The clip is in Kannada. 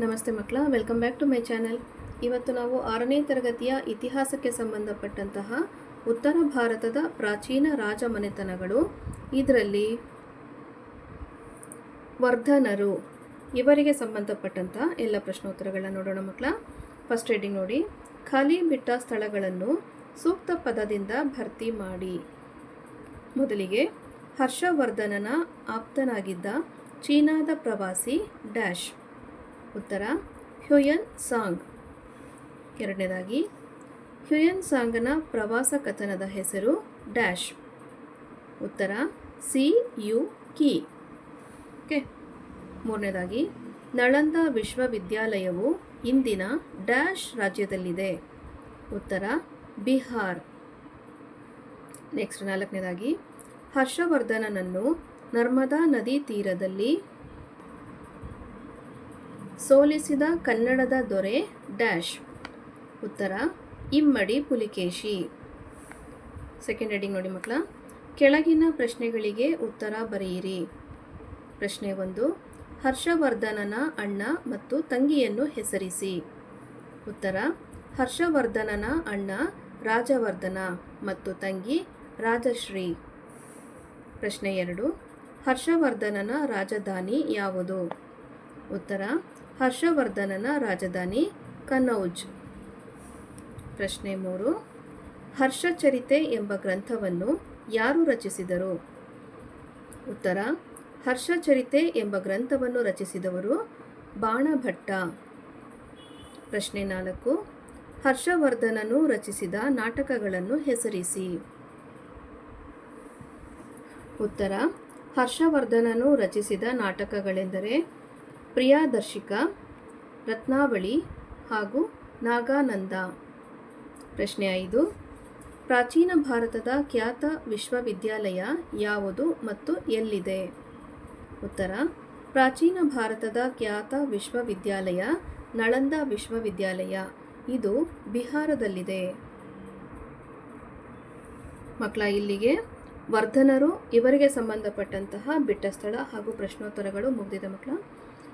ನಮಸ್ತೆ ಮಕ್ಕಳ welcome back to my channel ಇವತ್ತು ನಾವು ಆರನೇ ತರಗತಿಯ ಇತಿಹಾಸಕ್ಕೆ ಸಂಬಂಧಪಟ್ಟಂತಹ ಉತ್ತರ ಭಾರತದ ಪ್ರಾಚೀನ ರಾಜ ಮನೆತನಗಳು ಇದರಲ್ಲಿ ವರ್ಧನರು, ಇವರಿಗೆ ಸಂಬಂಧಪಟ್ಟಂತಹ ಎಲ್ಲ ಪ್ರಶ್ನೋತ್ತರಗಳನ್ನ ನೋಡೋಣ ಮಕ್ಕಳ. ಫಸ್ಟ್ ರೀಡಿಂಗ್ ನೋಡಿ. ಖಾಲಿ ಬಿಟ್ಟ ಸ್ಥಳಗಳನ್ನು ಸೂಕ್ತ ಪದದಿಂದ ಭರ್ತಿ ಮಾಡಿ. ಮೊದಲಿಗೆ ಹರ್ಷವರ್ಧನನ ಆಪ್ತನಾಗಿದ್ದ ಚೀನಾದ ಪ್ರವಾಸಿ ಡ್ಯಾಶ್. ಉತ್ತರ, ಹ್ಯೂಯನ್ ಸಾಂಗ್. ಎರಡನೇದಾಗಿ, ಹ್ಯೂಯನ್ ಸಾಂಗನ ಪ್ರವಾಸ ಕಥನದ ಹೆಸರು ಡ್ಯಾಶ್. ಉತ್ತರ, ಸಿ ಯು ಕಿ. ಓಕೆ. ಮೂರನೇದಾಗಿ, ನಳಂದ ವಿಶ್ವವಿದ್ಯಾಲಯವು ಇಂದಿನ ಡ್ಯಾಶ್ ರಾಜ್ಯದಲ್ಲಿದೆ. ಉತ್ತರ, ಬಿಹಾರ್. ನೆಕ್ಸ್ಟ್ ನಾಲ್ಕನೇದಾಗಿ, ಹರ್ಷವರ್ಧನನನ್ನು ನರ್ಮದಾ ನದಿ ತೀರದಲ್ಲಿ ಸೋಲಿಸಿದ ಕನ್ನಡದ ದೊರೆ ಡ್ಯಾಶ್. ಉತ್ತರ, ಇಮ್ಮಡಿ ಪುಲಿಕೇಶಿ. ಸೆಕೆಂಡ್ ಹೆಡಿಂಗ್ ನೋಡಿ ಮಕ್ಕಳ ಕೆಳಗಿನ ಪ್ರಶ್ನೆಗಳಿಗೆ ಉತ್ತರ ಬರೆಯಿರಿ. ಪ್ರಶ್ನೆ ಒಂದು, ಹರ್ಷವರ್ಧನನ ಅಣ್ಣ ಮತ್ತು ತಂಗಿಯನ್ನು ಹೆಸರಿಸಿ. ಉತ್ತರ, ಹರ್ಷವರ್ಧನನ ಅಣ್ಣ ರಾಜವರ್ಧನ ಮತ್ತು ತಂಗಿ ರಾಜಶ್ರೀ. ಪ್ರಶ್ನೆ ಎರಡು, ಹರ್ಷವರ್ಧನನ ರಾಜಧಾನಿ ಯಾವುದು? ಉತ್ತರ ಹರ್ಷವರ್ಧನನ ರಾಜಧಾನಿ ಕನೌಜ್ ಪ್ರಶ್ನೆ ಮೂರು. ಹರ್ಷಚರಿತೆ ಎಂಬ ಗ್ರಂಥವನ್ನು ಯಾರು ರಚಿಸಿದರು? ಉತ್ತರ. ಹರ್ಷಚರಿತೆ ಎಂಬ ಗ್ರಂಥವನ್ನು ರಚಿಸಿದವರು ಬಾಣಭಟ್ಟ. ಪ್ರಶ್ನೆ ನಾಲ್ಕು. ಹರ್ಷವರ್ಧನನು ರಚಿಸಿದ ನಾಟಕಗಳನ್ನು ಹೆಸರಿಸಿ. ಉತ್ತರ. ಹರ್ಷವರ್ಧನನು ರಚಿಸಿದ ನಾಟಕಗಳೆಂದರೆ ಪ್ರಿಯಾದರ್ಶಿಕ, ರತ್ನಾವಳಿ ಹಾಗೂ ನಾಗಾನಂದ. ಪ್ರಶ್ನೆ ಐದು. ಪ್ರಾಚೀನ ಭಾರತದ ಖ್ಯಾತ ವಿಶ್ವವಿದ್ಯಾಲಯ ಯಾವುದು ಮತ್ತು ಎಲ್ಲಿದೆ? ಉತ್ತರ. ಪ್ರಾಚೀನ ಭಾರತದ ಖ್ಯಾತ ವಿಶ್ವವಿದ್ಯಾಲಯ ನಳಂದ ವಿಶ್ವವಿದ್ಯಾಲಯ. ಇದು ಬಿಹಾರದಲ್ಲಿದೆ. ಮಕ್ಕಳ, ಇಲ್ಲಿಗೆ. ವರ್ಧನರು ಇವರಿಗೆ ಸಂಬಂಧಪಟ್ಟಂತಹ ಬಿಟ್ಟ ಸ್ಥಳ ಹಾಗೂ ಪ್ರಶ್ನೋತ್ತರಗಳು ಮುಗಿದಿದೆ ಮಕ್ಕಳ.